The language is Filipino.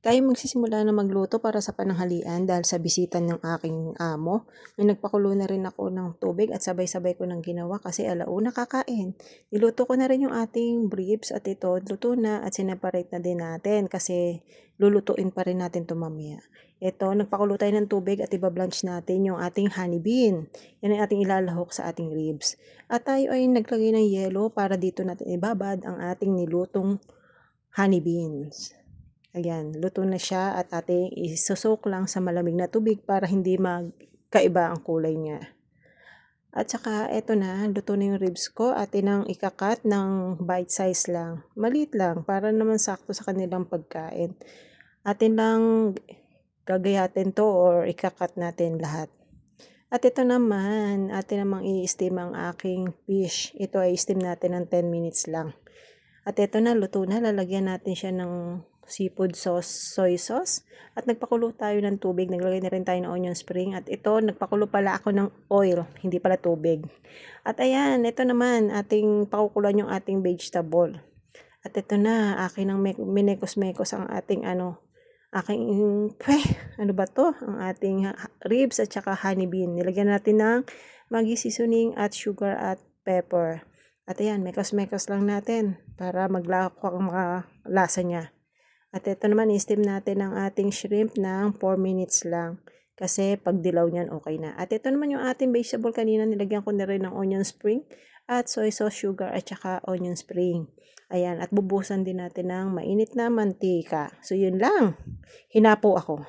Tayo magsisimula na magluto para sa pananghalian dahil sa bisita ng aking amo. May nagpakulo na rin ako ng tubig at sabay-sabay ko nang ginawa kasi alauna kakain. Niluto ko na rin yung ating briefs at ito luto na at sineparate na din natin kasi lulutuin pa rin natin ito mamaya. Ito, nagpakulo tayo ng tubig at ibablanch natin yung ating honey bean. Yan ang ating ilalahok sa ating ribs. At tayo ay naglagay ng yelo para dito natin ibabad ang ating nilutong honey beans. Ayan, luto na siya at ating isusok lang sa malamig na tubig para hindi magkaiba ang kulay niya. At saka eto na, luto na yung ribs ko at inang ikakat ng bite size lang. Maliit lang para naman sakto sa kanilang pagkain. Atin lang gagayatin to or ikakat natin lahat. At ito naman, atin namang i-steam ang aking fish. Ito ay steam natin ng 10 minutes lang. At ito na, luto na. Lalagyan natin siya ng seafood sauce, soy sauce. At nagpakulo tayo ng tubig. Naglagay na rin tayo ng onion spring. At ito, nagpakulo pala ako ng oil, hindi pala tubig. At ayan, ito naman, ating pakukulan yung ating vegetable. At ito na, akin ang minekos-mekos ang ating ano, aking, pweh, ano ba to? Ang ating ribs at saka honey bean. Nilagyan natin ng magi seasoning at sugar at pepper. At ayan, mekos-mekos lang natin para maglako ang mga lasa niya. At ito naman, i-steam natin ang ating shrimp ng 4 minutes lang. Kasi pag dilaw niyan, okay na. At ito naman yung ating vegetable kanina. Nilagyan ko na rin ng onion spring at soy sauce, sugar at saka onion spring. Ayan, at bubusan din natin ng mainit na mantika. So, yun lang. Hinapo ako.